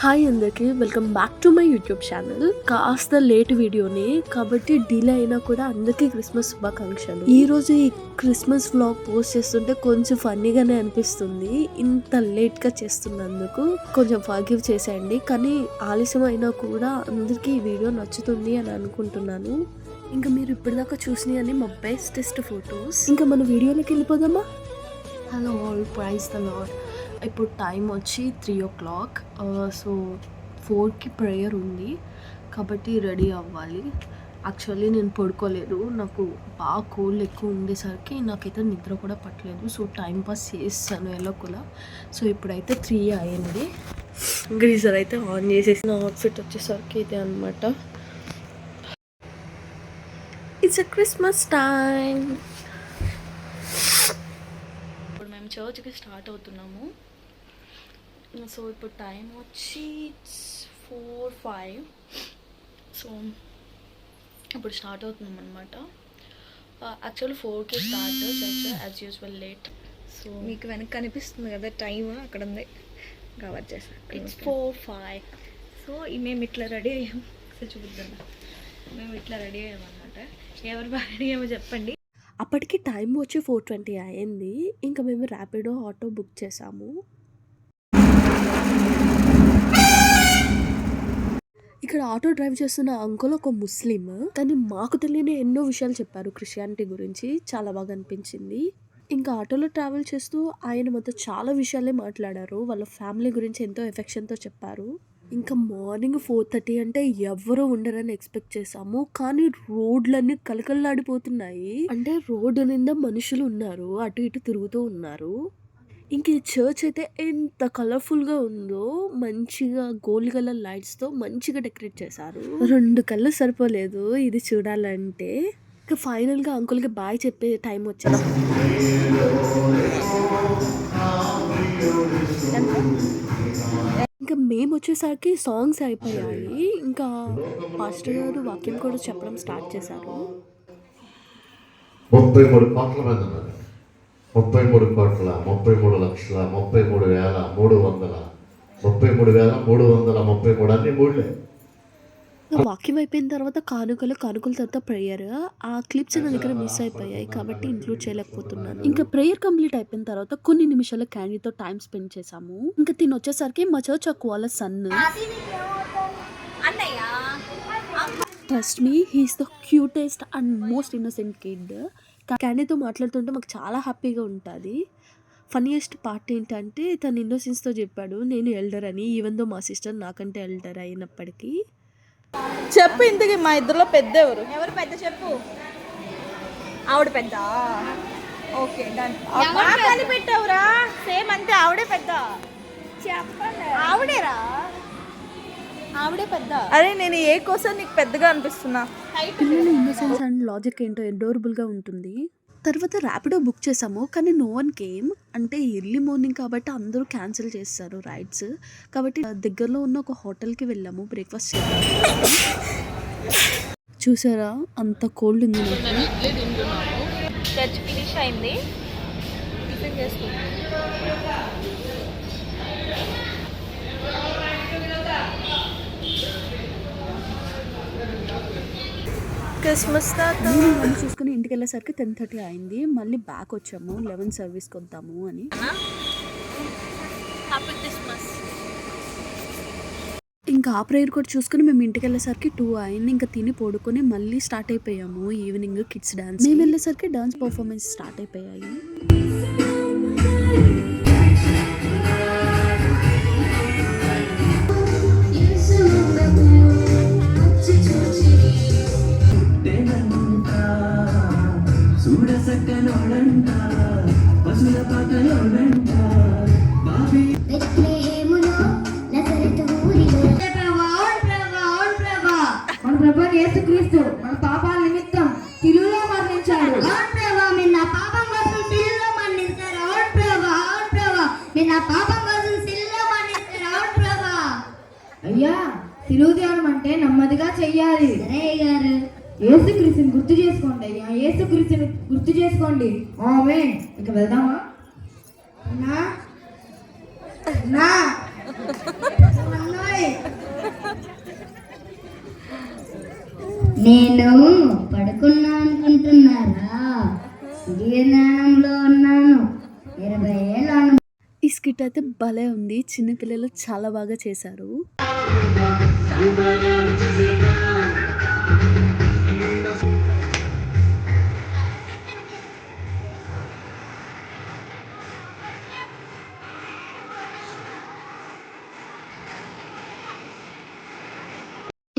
Hi అందరికీ welcome back to my YouTube channel కాస్త late వీడియోని కాబట్టి డిలే అయినా కూడా అందరికీ క్రిస్మస్ శుభాకాంక్షలు. ఈ రోజు ఈ క్రిస్మస్ వ్లాగ్ పోస్ట్ చేస్తుంటే కొంచెం ఫన్నీగానే అనిపిస్తుంది. ఇంత లేట్గా చేస్తున్నందుకు కొంచెం ఫాగివ్ చేసేయండి. కానీ ఆలస్యం అయినా కూడా అందరికీ ఈ వీడియో నచ్చుతుంది అని అనుకుంటున్నాను. ఇంకా మీరు ఇప్పటిదాకా చూసినవి మా బెస్టెస్ట్ ఫొటోస్ ఇంకా మన వీడియోలోకి వెళ్ళిపోదామా? Hello all praise the lord ఇప్పుడు టైం వచ్చి త్రీ ఓ క్లాక్. సో ఫోర్కి ప్రేయర్ ఉంది. కాబట్టి రెడీ అవ్వాలి. యాక్చువల్లీ నేను పడుకోలేదు. నాకు బాగా కోల్డ్ ఎక్కువ ఉండేసరికి నాకైతే నిద్ర కూడా పట్టలేదు. సో టైం పాస్ చేస్తాను ఎలా కూడా సో ఇప్పుడైతే త్రీ అయింది. గ్రీజర్ అయితే ఆన్ చేసేసి నా అవుట్ఫిట్ వచ్చేసరికి ఇదే అనమాట ఇట్స్ అ క్రిస్మస్ టైం ఇప్పుడు మేము చర్చ్కి స్టార్ట్ అవుతున్నాము. సో ఇప్పుడు టైం వచ్చి ఫోర్ ఫైవ్ సో ఇప్పుడు స్టార్ట్ అవుతున్నాం అనమాట యాక్చువల్ ఫోర్కి start church as usual late so మీకు వెనక కనిపిస్తుంది కదా టైం అక్కడ ఉంది. కవర్ చేసాను ఇట్స్ ఫోర్ ఫైవ్ సో మేము ఇట్లా రెడీ అయ్యాం. ఒకసారి చూపిద్దాం. మేము ఇట్లా రెడీ అయ్యాం అనమాట ఎవరు బాగా రెడీ అయ్యామో చెప్పండి. అప్పటికి టైం వచ్చి ఫోర్ ట్వంటీ అయింది. ఇంకా మేము ర్యాపిడో ఆటో బుక్ చేసాము. ఇక్కడ ఆటో డ్రైవ్ చేస్తున్న అంకుల్ ఒక ముస్లిం. కానీ మాకు తెలియని ఎన్నో విషయాలు చెప్పారు క్రిస్టియానిటీ గురించి. చాలా బాగా అనిపించింది. ఇంకా ఆటోలో ట్రావెల్ చేస్తూ ఆయన మాతో చాలా విషయాలే మాట్లాడారు. వాళ్ళ ఫ్యామిలీ గురించి ఎంతో ఎఫెక్షన్తో చెప్పారు. ఇంకా మార్నింగ్ ఫోర్ థర్టీ అంటే ఎవరు ఉండరని ఎక్స్పెక్ట్ చేసాము కానీ రోడ్లన్నీ కలకల్లాడిపోతున్నాయి అంటే రోడ్డు నిండా మనుషులు ఉన్నారు. అటు ఇటు తిరుగుతూ ఉన్నారు. ఇంక ఈ చర్చ్ అయితే ఎంత కలర్ఫుల్గా ఉందో మంచిగా గోల్డ్ కలర్ లైట్స్తో మంచిగా డెకరేట్ చేశారు. రెండు కళ్ళు సరిపోలేదు ఇది చూడాలంటే. ఇంకా ఫైనల్గా అంకుల్కి బాయ్ చెప్పే టైం వచ్చింది ఇంకా మేము వచ్చేసరికి సాంగ్స్ అయిపోయాయి. ఇంకా పాస్టర్ గారు వాక్యం కూడా చెప్పడం స్టార్ట్ చేశారు. ముప్పై మూడు మంది ఉన్నారు ముప్పై మూడు కోట్ల ముప్పై మూడు లక్షల ముప్పై మూడు వేల మూడు వందల ముప్పై మూడు వేల మూడు వందల ముప్పై మూడు అన్ని మూడులే. వాక్యం అయిపోయిన తర్వాత కానుకలు కానుకల తర్వాత ప్రేయర్ ఆ క్లిప్స్ నా దగ్గర మిస్ అయిపోయాయి కాబట్టి ఇంక్లూడ్ చేయలేకపోతున్నాను. ఇంకా ప్రేయర్ కంప్లీట్ అయిపోయిన తర్వాత కొన్ని నిమిషాలు క్యాండీతో టైం స్పెండ్ చేసాము ఇంకా తిని వచ్చేసరికి మా చర్చ్ ఒక వాళ్ళ son trust me he's the cutest and most innocent kid క్యాండీతో మాట్లాడుతుంటే మాకు చాలా హ్యాపీగా ఉంటుంది. ఫన్నీయెస్ట్ పార్ట్ ఏంటంటే తను ఇన్నోసెన్స్తో చెప్పాడు నేను ఎల్డర్ అని ఈవెన్ దో మా సిస్టర్ నాకంటే ఎల్డర్ అయినప్పటికీ. చెప్పు ఇంతకి మా ఇద్దరిలో పెద్ద ఎవరు ఎవరు పెద్ద చెప్పు. ఆవిడ పెద్ద? ఓకే డన్ పెట్టావురా సేమ్ అంతే ఆవిడే పెద్ద. చెప్పండి. ఆవిడేరా? ఆవిడే పెద్ద? అరే నేను ఏ కోసం నీకు పెద్దగా అనిపిస్తున్నా? పిల్లల ఇన్నోసెన్స్ అండ్ లాజిక్ ఏంటో అడోరబుల్గా ఉంటుంది. తర్వాత ర్యాపిడో బుక్ చేసాము కానీ నో వన్ కేమ్ అంటే ఎర్లీ మార్నింగ్ కాబట్టి అందరూ క్యాన్సిల్ చేస్తారు రైడ్స్ కాబట్టి దగ్గరలో ఉన్న ఒక హోటల్కి వెళ్ళాము బ్రేక్ఫాస్ట్ చూసారా? అంత కోల్డ్ ఉంది నాకు. ఫినిష్ అయింది. టిఫిన్ చేసుకుంటాం క్రిస్మస్ తాత. చూసుకుని ఇంటికి వెళ్ళేసరికి టెన్ థర్టీ అయింది. మళ్ళీ బ్యాక్ వచ్చాము. లెవెన్ సర్వీస్కి వద్దాము అని. ఇంకా ఆ ప్రేయర్ కూడా చూసుకుని మేము ఇంటికి వెళ్ళేసరికి టూ అయింది. ఇంకా తిని పడుకొని మళ్ళీ స్టార్ట్ అయిపోయాము. ఈవినింగ్ కిడ్స్ డాన్స్ మేము వెళ్ళేసరికి డాన్స్ పర్ఫార్మెన్స్ స్టార్ట్ అయిపోయాయి. చూడసక్కనోడంట పశుల పాకలోడంట బాబీ ప్రభు యేసుక్రీస్తు మన పాపాల నిమిత్తం తిరులో మరణించాడు అవును ప్రభా మీరు నా పాపం కోసం సిలువలో మరణిస్తారు అవును ప్రభా అవును ప్రభా మీరు నా పాపం కోసం సిలువలో మరణిస్తారు అవును ప్రభా అయ్యా తిరుగు ధ్యానం అంటే నెమ్మదిగా చెయ్యాలి. సరే గారు యేసుక్రీస్తుని గుర్తు యేసుక్రీస్తుని గుర్తు చేసుకోండి. ఆమె ఇక వెళ్దామా? నా? నా? నేను పడుకున్నా అనుకుంటున్నారా? ఉన్నాను. ఇరవై ఈ స్కిట్ అయితే భలే ఉంది. చిన్నపిల్లలు చాలా బాగా చేశారు.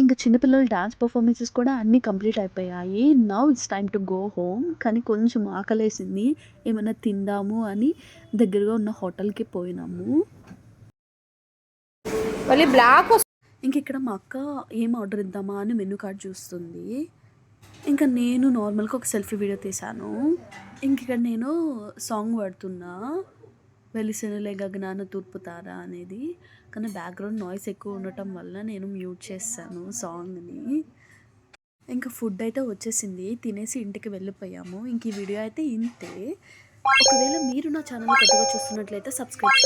ఇంకా చిన్నపిల్లల డాన్స్ పర్ఫార్మెన్సెస్ కూడా అన్నీ కంప్లీట్ అయిపోయాయి. Now it's time to go home కానీ కొంచెం ఆకలేసింది. ఏమైనా తిందాము అని దగ్గరగా ఉన్న హోటల్కి పోయినాము. మళ్ళీ బ్లాక్ ఇంక ఇక్కడ మా అక్క ఏం ఆర్డర్ ఇద్దామా అని మెనూ కార్డ్ చూస్తుంది. ఇంకా నేను నార్మల్గా ఒక సెల్ఫీ వీడియో తీశాను. ఇంక ఇక్కడ నేను సాంగ్ పాడుతున్నా. వెలిసినలే గగనాన తూర్పు తార అనేది. కానీ బ్యాక్గ్రౌండ్ నాయిస్ ఎక్కువ ఉండటం వల్ల నేను మ్యూట్ చేస్తాను సాంగ్ని ఇంకా ఫుడ్ అయితే వచ్చేసింది. తినేసి ఇంటికి వెళ్ళిపోయాము. ఇంక ఈ వీడియో అయితే ఇంతే. ఒకవేళ మీరు నా ఛానల్ కొత్తగా చూస్తున్నట్లయితే సబ్స్క్రైబ్ చేయండి.